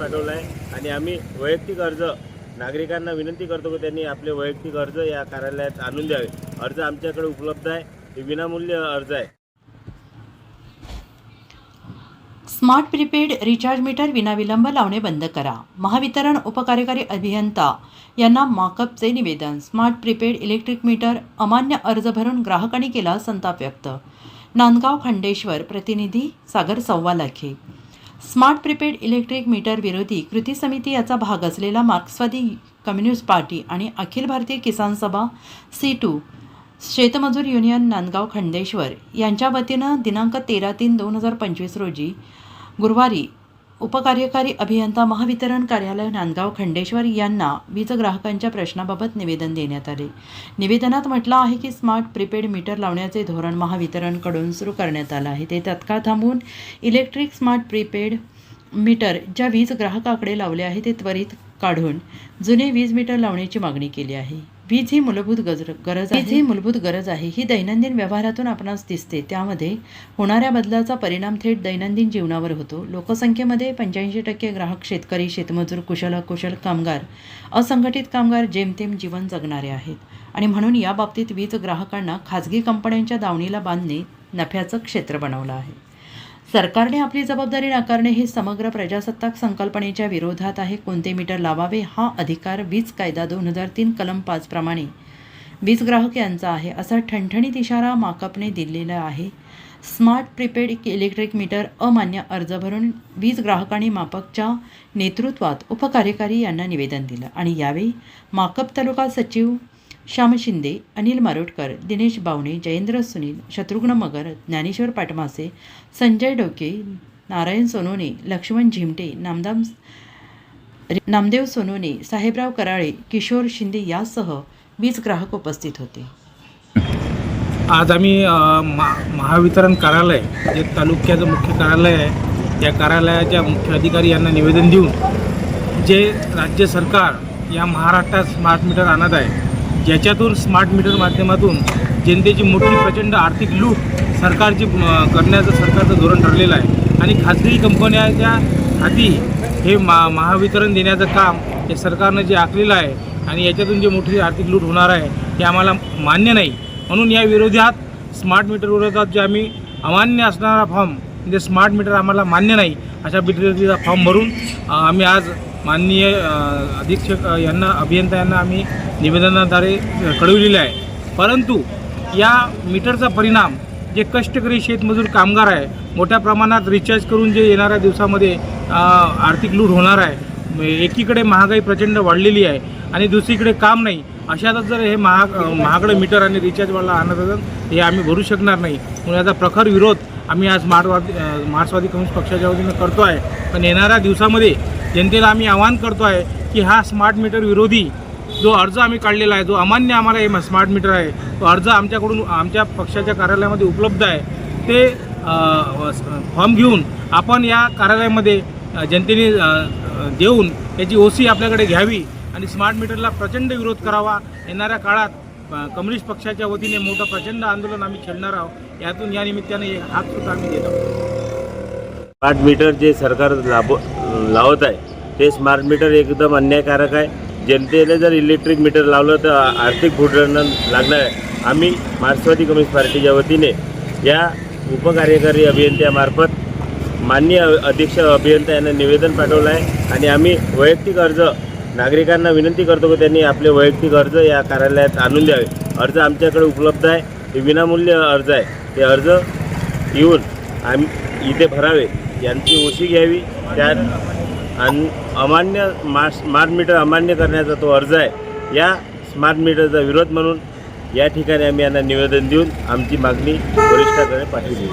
आणि आम्ही वैयक्तिक अर्ज नागरिकांना विनंती करतो की त्यांनी आपले वैयक्तिक अर्ज या कार्यालयात आणून द्यावे. अर्ज आमच्याकडे उपलब्ध आहे. हे विनामूल्य अर्ज आहे. स्मार्ट प्रीपेड रिचार्ज मीटर विनाविलंब लावणे बंद करा. महावितरण उपकार्यकारी अभियंता यांना माकअपचे निवेदन. स्मार्ट प्रीपेड इलेक्ट्रिक मीटर अमान्य अर्ज भरून ग्राहकांनी केला संताप व्यक्त. नांदगाव खंडेश्वर प्रतिनिधी Sagar Sawalakhe smart prepaid electric meter विरोधी कृती समिती याचा भाग असलेला मार्क्सवादी कम्युनिस्ट पार्टी आणि अखिल भारतीय किसान सभा सी टू शेतमजूर युनियन नांदगाव खंडेश्वर यांच्या वतीनं दिनांक तेरा तीन दोन हजार पंचवीस रोजी गुरुवारी उपकार्यकारी अभियंता महावितरण कार्यालय नांदगाव खंडेश्वर यांना वीज ग्राहकांच्या प्रश्नाबाबत निवेदन देण्यात आले. निवेदनात म्हटलं आहे की स्मार्ट प्रीपेड मीटर लावण्याचे धोरण महावितरणकडून सुरू करण्यात आलं आहे. ते तत्काळ थांबवून इलेक्ट्रिक स्मार्ट प्रीपेड मीटर ज्या वीज ग्राहकाकडे लावले आहे ते त्वरित काढून जुने वीज मीटर लावण्याची मागणी केली आहे. वीज ही मूलभूत गज गरज वीज ही मूलभूत गरज आहे. ही दैनंदिन व्यवहारातून आपणास दिसते. त्यामध्ये होणाऱ्या बदलाचा परिणाम थेट दैनंदिन जीवनावर होतो. लोकसंख्येमध्ये पंच्याऐंशी टक्के ग्राहक शेतकरी शेतमजूर कुशल अकुशल कामगार असंघटित कामगार जेमतेम जीवन जगणारे आहेत. आणि म्हणून या बाबतीत वीज ग्राहकांना खाजगी कंपन्यांच्या दावणीला बांधणे नफ्याचं क्षेत्र बनवलं आहे. सरकारने आपली जबाबदारी नाकारणे हे समग्र प्रजासत्ताक संकल्पनेच्या विरोधात आहे. कोणते मीटर लावावे हा अधिकार वीज कायदा दोन हजार तीन कलम पाच प्रमाणे वीज ग्राहक यांचा आहे असा ठणठणीत इशारा माकपने दिलेला आहे. स्मार्ट प्रीपेड इलेक्ट्रिक मीटर अमान्य अर्ज भरून वीज ग्राहकांनी मापकच्या नेतृत्वात उपकार्यकारी यांना निवेदन दिलं आणि यावेळी माकप तालुका सचिव श्याम शिंदे अनिल मारोटकर दिनेश बावणे जयेंद्र सुनील शत्रुघ्न मगर ज्ञानेश्वर पाटमासे संजय डोके नारायण सोनोने लक्ष्मण झिमटे नामदाम नामदेव सोनोने साहेबराव कराळे किशोर शिंदे यासह वीज ग्राहक उपस्थित होते. आज आम्ही महा महावितरण कार्यालय जे तालुक्याचं मुख्य कार्यालय आहे या कार्यालयाच्या मुख्य अधिकारी यांना निवेदन देऊन जे राज्य सरकार या महाराष्ट्रात स्मार्ट मीटर आणत आहे ज्याच्यातून स्मार्ट मीटर माध्यमातून जनतेची मोठी प्रचंड आर्थिक लूट सरकारची करण्याचं सरकारचं धोरण ठरलेलं आहे. आणि खाजगी कंपन्याच्या हाती हे मा महावितरण देण्याचं काम हे सरकारनं जे आखलेलं आहे आणि याच्यातून जे मोठी आर्थिक लूट होणार आहे हे आम्हाला मान्य नाही. म्हणून या विरोधात स्मार्ट मीटर विरोधात जे आम्ही अमान्य असणारा फॉर्म म्हणजे स्मार्ट मीटर आम्हाला मान्य नाही अशा पद्धतीचा फॉर्म भरून आम्ही आज माननीय अधीक्षक यांना अभियंता यांना आम्ही निवेदनाद्वारे कळविलेलं आहे. परंतु या मीटरचा परिणाम जे कष्टकरी शेतमजूर कामगार आहे मोठ्या प्रमाणात रिचार्ज करून जे येणाऱ्या दिवसामध्ये आर्थिक लूट होणार आहे एकीकडे महागाई प्रचंड वाढलेली आहे आणि दुसरीकडे काम नाही अशातच जर हे महाग महागडं मीटर आणि रिचार्जवाला आणत असेल हे आम्ही भरू शकणार नाही. म्हणून याचा प्रखर विरोध आम्ही आज मार्क्सवादी मार्क्सवादी कम्युनिस्ट पक्षाच्या वतीनं करतो आहे पण येणाऱ्या दिवसामध्ये जनतेला आम्ही आवाहन करतो आहे की हा स्मार्ट मीटर विरोधी जो अर्ज आम्ही काढलेला आहे जो अमान्य आम्हाला हे स्मार्ट मीटर आहे तो अर्ज आमच्याकडून आमच्या पक्षाच्या कार्यालयामध्ये उपलब्ध आहे. ते फॉर्म घेऊन आपण या कार्यालयामध्ये जनतेने देऊन याची ओ सी आपल्याकडे घ्यावी आणि स्मार्ट मीटरला प्रचंड विरोध करावा. येणाऱ्या काळात कम्युनिस्ट पक्षाच्या वतीने मोठं प्रचंड आंदोलन आम्ही छेडणार आहोत. यातून या निमित्ताने हे हात सुद्धा आम्ही देत आहोत. स्मार्ट मीटर जे सरकार लाभ लावत आहे ते स्मार्ट मीटर एकदम अन्यायकारक आहे. जनतेने जर इलेक्ट्रिक मीटर लावलं तर आर्थिक फुटणं लागणार आहे. आम्ही मार्क्सवादी कम्युनिस्ट पार्टीच्या वतीने या उपकार्यकारी अभियंत्यामार्फत माननीय अधीक्षक अभियंता यांना निवेदन पाठवलं आहे आणि आम्ही वैयक्तिक अर्ज नागरिकांना विनंती करतो की त्यांनी आपले वैयक्तिक अर्ज या कार्यालयात आणून द्यावे. अर्ज आमच्याकडे उपलब्ध आहे. हे विनामूल्य अर्ज आहे. ते अर्ज येऊन आम इथे भरावे. यांची ओशी घ्यावी. त्यात आणि अमान्य मा स्मार्ट मीटर अमान्य करण्याचा तो अर्ज आहे. या स्मार्ट मीटरचा विरोध म्हणून या ठिकाणी आम्ही यांना निवेदन देऊन आमची मागणी वरिष्ठाकडे पाठवली.